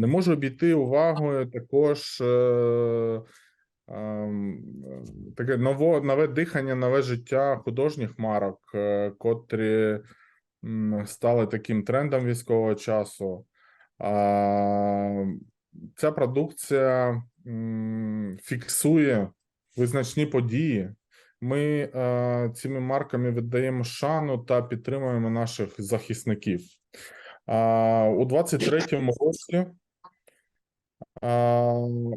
Не можу обійти увагою також е, ем, таке ново, нове дихання, нове життя художніх марок, е, котрі стали таким трендом військового часу. Ця продукція фіксує визначні події. Ми е, цими марками віддаємо шану та підтримуємо наших захисників. У 23-му році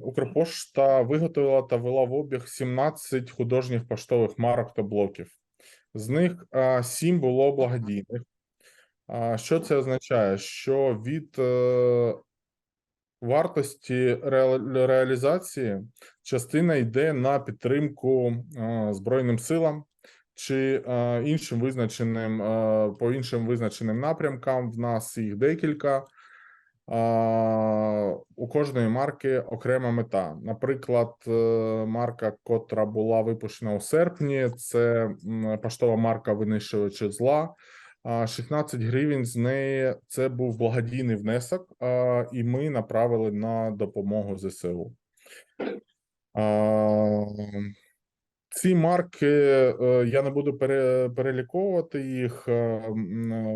Укрпошта виготовила та вела в обіг 17 художніх поштових марок та блоків. З них а, 7 було благодійних. А, що це означає? Що від е, вартості реалізації частина йде на підтримку е, Збройним силам чи е, іншим визначеним е, по іншим визначеним напрямкам. В нас їх декілька. У кожної марки окрема мета. Наприклад, е, марка, котра була випущена у серпні, це поштова марка винищувачі зла. А 16 гривень з неї це був благодійний внесок, і ми направили на допомогу ЗСУ. Ці марки е, я не буду пере, переліковувати їх. е,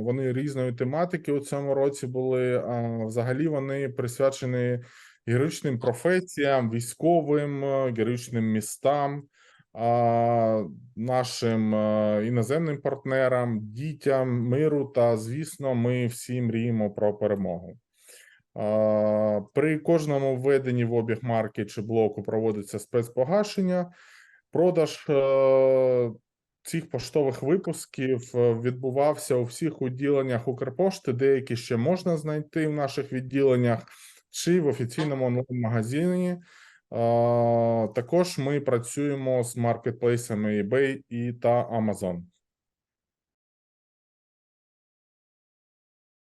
Вони різної тематики у цьому році були. А взагалі вони присвячені героїчним професіям, військовим, е, героїчним містам, нашим е, іноземним партнерам, дітям, миру. Та звісно, ми всі мріємо про перемогу. При кожному введенні в обіг марки чи блоку проводиться спецпогашення. Продаж е, цих поштових випусків е, відбувався у всіх відділеннях Укрпошти. Деякі ще можна знайти в наших відділеннях чи в офіційному онлайн-магазині. Е, Також ми працюємо з маркетплейсами eBay і та Amazon.